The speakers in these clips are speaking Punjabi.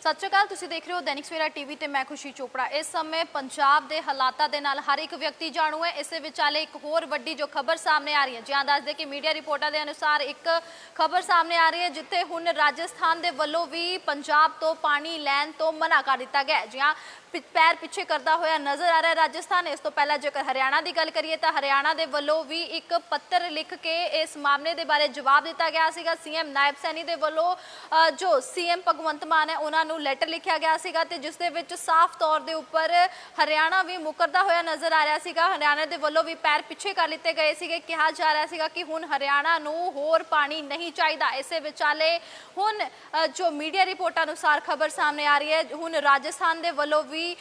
ਸਤਿ ਸ਼੍ਰੀ ਅਕਾਲ ਤੁਸੀਂ ਦੇਖ ਰਹੇ ਹੋ ਦੈਨਿਕ ਸਵੇਰਾ ਟੀਵੀ ਤੇ ਮੈਂ ਖੁਸ਼ੀ ਚੋਪੜਾ। ਇਸ ਸਮੇਂ ਪੰਜਾਬ ਦੇ ਹਾਲਾਤਾਂ ਦੇ ਨਾਲ ਹਰ ਇੱਕ ਵਿਅਕਤੀ ਜਾਣੂ ਹੈ। ਇਸੇ ਵਿਚਾਲੇ ਇੱਕ ਹੋਰ ਵੱਡੀ ਜੋ ਖਬਰ ਸਾਹਮਣੇ ਆ ਰਹੀ ਹੈ। ਜਿਹਾਂ ਦੱਸਦੇ ਕਿ ਮੀਡੀਆ ਰਿਪੋਰਟਾਂ ਦੇ ਅਨੁਸਾਰ ਇੱਕ ਖਬਰ ਸਾਹਮਣੇ ਆ ਰਹੀ ਹੈ ਜਿੱਥੇ ਹੁਣ ਰਾਜਸਥਾਨ ਦੇ ਵੱਲੋਂ ਵੀ ਪੰਜਾਬ ਤੋਂ ਪਾਣੀ ਲੈਣ ਤੋਂ ਮਨਾ ਕਰ ਦਿੱਤਾ ਗਿਆ ਹੈ। ਪੈਰ ਪਿੱਛੇ ਕਰਦਾ ਹੋਇਆ ਨਜ਼ਰ ਆ ਰਿਹਾ ਰਾਜਸਥਾਨ। ਇਸ ਤੋਂ ਪਹਿਲਾਂ ਜੇਕਰ ਹਰਿਆਣਾ ਦੀ ਗੱਲ ਕਰੀਏ ਤਾਂ ਹਰਿਆਣਾ ਦੇ ਵੱਲੋਂ ਵੀ ਇੱਕ ਪੱਤਰ ਲਿਖ ਕੇ ਇਸ ਮਾਮਲੇ ਦੇ ਬਾਰੇ ਜਵਾਬ ਦਿੱਤਾ ਗਿਆ ਸੀਗਾ। ਸੀਐਮ ਨਾਇਬ ਸੈਣੀ ਦੇ ਵੱਲੋਂ ਅ, ਜੋ ਸੀਐਮ ਭਗਵੰਤ ਮਾਨ ਹੈ ਉਹਨਾਂ ਨੂੰ ਲੈਟਰ ਲਿਖਿਆ ਗਿਆ ਸੀਗਾ ਤੇ ਜਿਸ ਦੇ ਵਿੱਚ ਸਾਫ਼ ਤੌਰ ਦੇ ਉੱਪਰ ਹਰਿਆਣਾ ਵੀ ਮੁਕਰਦਾ ਹੋਇਆ ਨਜ਼ਰ ਆ ਰਿਹਾ ਸੀਗਾ। ਹਰਿਆਣਾ ਦੇ ਵੱਲੋਂ ਵੀ ਪੈਰ ਪਿੱਛੇ ਕਰ ਲਿੱਤੇ ਗਏ ਸੀਗੇ। ਕਿਹਾ ਜਾ ਰਿਹਾ ਸੀਗਾ ਕਿ ਹੁਣ ਹਰਿਆਣਾ ਨੂੰ ਹੋਰ ਪਾਣੀ ਨਹੀਂ ਚਾਹੀਦਾ। ਇਸੇ ਵਿਚਾਲੇ ਹੁਣ ਜੋ ਮੀਡੀਆ ਰਿਪੋਰਟਾਂ ਅਨੁਸਾਰ ਖਬਰ ਸਾਹਮਣੇ ਆ ਰਹੀ ਹੈ, ਹੁਣ ਰਾਜਸਥਾਨ ਦੇ ਵੱਲੋਂ ਵੀ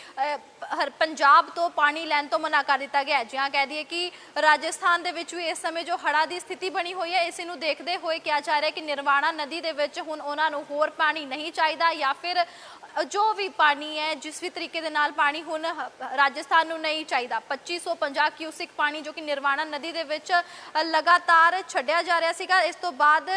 ਹਰ, ਪੰਜਾਬ ਤੋਂ ਪਾਣੀ ਲੈਣ ਤੋਂ ਮਨਾ ਕਰ ਦਿੱਤਾ ਗਿਆ ਜਿਹਾ ਕਹਿ ਦਈਏ ਕਿ ਰਾਜਸਥਾਨ ਦੇ ਵਿੱਚ ਵੀ ਇਸ ਸਮੇਂ ਜੋ ਹੜ੍ਹਾਂ ਦੀ ਸਥਿਤੀ ਬਣੀ ਹੋਈ ਹੈ, ਇਸ ਨੂੰ ਦੇਖਦੇ ਹੋਏ ਕਿਹਾ ਜਾ ਰਿਹਾ ਕਿ ਨਿਰਵਾਣਾ ਨਦੀ ਦੇ ਵਿੱਚ ਹੁਣ ਉਹਨਾਂ ਨੂੰ ਹੋਰ ਪਾਣੀ ਨਹੀਂ ਚਾਹੀਦਾ ਜਾਂ ਫਿਰ bunları ਜੋ ਵੀ ਪਾਣੀ ਹੈ ਜਿਸ ਵੀ ਤਰੀਕੇ ਦੇ ਨਾਲ ਪਾਣੀ ਹੁਣ ਰਾਜਸਥਾਨ ਨੂੰ ਨਹੀਂ ਚਾਹੀਦਾ। 2550 ਕਿਊਸਿਕ ਪਾਣੀ ਜੋ ਕਿ ਨਿਰਵਾਣਾ ਨਦੀ ਦੇ ਵਿੱਚ ਲਗਾਤਾਰ ਛੱਡਿਆ ਜਾ ਰਿਹਾ ਸੀਗਾ। ਇਸ ਤੋਂ ਬਾਅਦ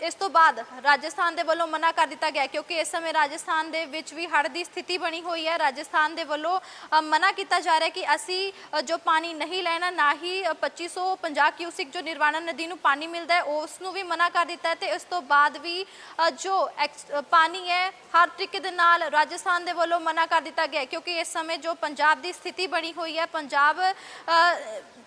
ਇਸ ਤੋਂ ਬਾਅਦ ਰਾਜਸਥਾਨ ਦੇ ਵੱਲੋਂ ਮਨਾ ਕਰ ਦਿੱਤਾ ਗਿਆ ਕਿਉਂਕਿ ਇਸ ਸਮੇਂ ਰਾਜਸਥਾਨ ਦੇ ਵਿੱਚ ਵੀ ਹੜ੍ਹ ਦੀ ਸਥਿਤੀ ਬਣੀ ਹੋਈ ਹੈ। ਰਾਜਸਥਾਨ ਦੇ ਵੱਲੋਂ ਅ, ਮਨਾ ਕੀਤਾ ਜਾ ਰਿਹਾ ਕਿ ਅਸੀਂ ਜੋ ਪਾਣੀ ਨਹੀਂ ਲੈਣਾ ਨਾ ਹੀ ਅ, 2550 ਕਿਊਸਿਕ ਜੋ ਨਿਰਵਾਣਾ ਨਦੀ ਨੂੰ ਪਾਣੀ ਮਿਲਦਾ ਹੈ ਉਸ ਨੂੰ ਵੀ ਮਨਾ ਕਰ ਦਿੱਤਾ ਹੈ। ਤੇ ਇਸ ਤੋਂ ਬਾਅਦ ਵੀ ਜੋ ਐਕਸ- ਪਾਣੀ ਹੈ ਹਰ ਤਰੀਕੇ ਦੇ ਨਾਲ ਰਾਜਸਥਾਨ ਦੇ ਵੱਲੋਂ ਮਨਾ ਕਰ ਦਿੱਤਾ ਗਿਆ ਕਿਉਂਕਿ ਇਸ ਸਮੇਂ ਜੋ ਪੰਜਾਬ ਦੀ ਸਥਿਤੀ ਬਣੀ ਹੋਈ ਹੈ ਪੰਜਾਬ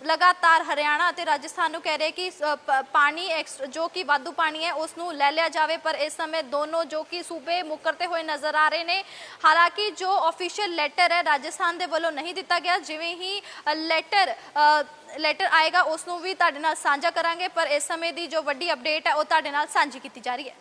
ਲਗਾਤਾਰ ਹਰਿਆਣਾ ਅਤੇ ਰਾਜਸਥਾਨ ਨੂੰ ਕਹਿ ਰਿਹਾ ਕਿ ਅ, ਪਾਣੀ ਜੋ ਕਿ ਵਾਧੂ ਪਾਣੀ ਹੈ ਉਸ ਨੂੰ ਲੈ ਲਿਆ ਜਾਵੇ ਪਰ ਇਸ ਸਮੇਂ ਦੋਨੋਂ ਜੋ ਕਿ ਸੂਬੇ ਮੁਕਰਤੇ ਹੋਏ ਨਜ਼ਰ ਆ ਰਹੇ ਨੇ। ਹਾਲਾਂਕਿ ਜੋ ਆਫੀਸ਼ੀਅਲ ਲੈਟਰ ਹੈ ਰਾਜਸਥਾਨ ਦੇ ਵੱਲੋਂ ਨਹੀਂ ਦਿੱਤਾ ਗਿਆ ਜਿਵੇਂ ਹੀ ਲੈਟਰ ਲੈਟਰ ਆਏਗਾ ਉਸ ਨੂੰ ਵੀ ਤੁਹਾਡੇ ਨਾਲ ਸਾਂਝਾ ਕਰਾਂਗੇ ਪਰ ਇਸ ਸਮੇਂ ਦੀ ਜੋ ਵੱਡੀ ਅਪਡੇਟ ਹੈ ਉਹ ਤੁਹਾਡੇ ਨਾਲ ਸਾਂਝੀ ਕੀਤੀ ਜਾ ਰਹੀ ਹੈ।